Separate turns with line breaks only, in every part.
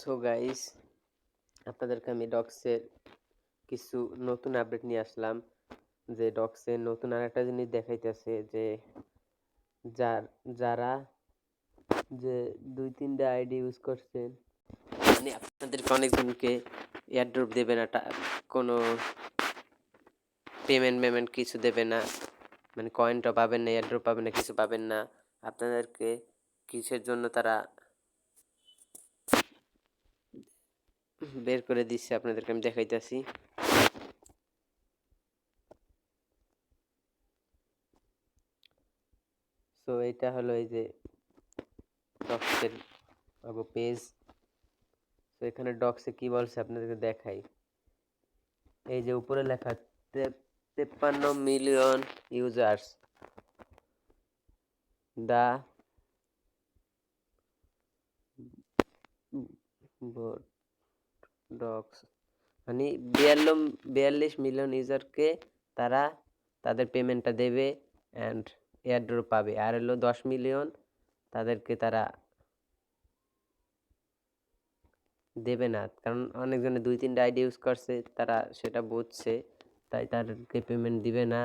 So guys আপনাদেরকে আমি ডক্সের কিছু নতুন আপডেট নিয়ে আসলাম। যে ডক্সের নতুন আর একটা জিনিস দেখাইতেছে যে, যার, যারা যে দুই, তিনটা আইডি ইউজ করছেন মানে আপনাদেরকে অনেকজনকে এয়ারড্রপ দেবে না কোনো পেমেন্ট পেমেন্ট কিছু দেবে না মানে কয়েনটা পাবেন না এয়ারড্রপ পাবেন না, কিছু পাবেন না। আপনাদেরকে কিসের জন্য তারা বের করে দিচ্ছে আপনাদেরকে, আমি দেখাইতেছি। সো এটা হলো এই যে ডক্সের পেজ তো এখানে ডক্সে কি বলছে আপনাদেরকে দেখাই। এই যে উপরে লেখা তেপ্পান্ন মিলিয়ন ইউজার্স দা ডক্স মানে বিয়াল্লিশ বিয়াল্লিশ মিলিয়ন ইউজারকে তারা তাদের পেমেন্টটা দেবে অ্যান্ড এয়ারড্রপ পাবে। আর হলো দশ মিলিয়ন তাদেরকে তারা দেবে না। কারণ অনেকজনে দুই, তিনটা আইডি ইউজ করছে, তারা সেটা বুঝছে, তাই তাদেরকে পেমেন্ট দিবে না।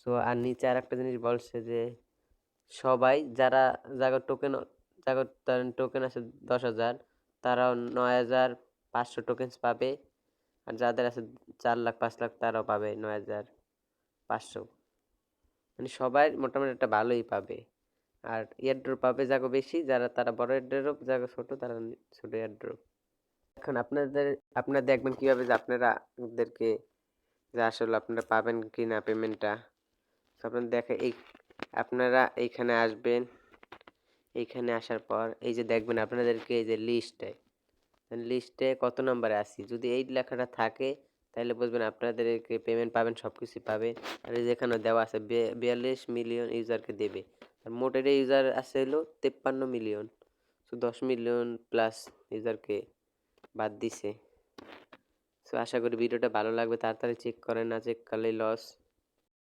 সো আর নিচে আর একটা জিনিস বলছে যে সবাই যারা জাগর টোকেন জাগর টোকেন আছে দশ হাজার, তারাও নয় হাজার পাঁচশো টোকেন্স পাবে। আর যাদের আছে চার লাখ, পাঁচ লাখ, তারাও পাবে নয় হাজার পাঁচশো। মানে সবাই মোটামুটি একটা ভালোই পাবে। আর এয়ারড্রপ পাবে যাগো বেশি, যারা, তারা বড় এয়ারড্রপ যাগো ছোট, তারা ছোট এয়ারড্রপ এখন আপনাদের, আপনারা দেখবেন কীভাবে যে আপনারা ওদেরকে যে আসলে আপনারা পাবেন কি না পেমেন্টটা আপনারা দেখে, এই আপনারা এইখানে আসবেন, এইখানে আসার পর, এই যে দেখবেন আপনাদেরকে এই যে লিস্টে লিস্টে কত নাম্বারে আসি। যদি এই লেখাটা থাকে, তাহলে বুঝবেন আপনাদেরকে পেমেন্ট পাবেন সব কিছুই পাবেন। আর যেখানে দেওয়া আছে বিয়াল্লিশ মিলিয়ন ইউজারকে দেবে। আর মোটের ইউজার আছে হলো তেপ্পান্ন মিলিয়ন তো দশ মিলিয়ন প্লাস ইউজারকে বাদ দিছে। সো আশা করি ভিডিওটা ভালো লাগবে। তাড়াতাড়ি চেক করেন, না চেক করলেই লস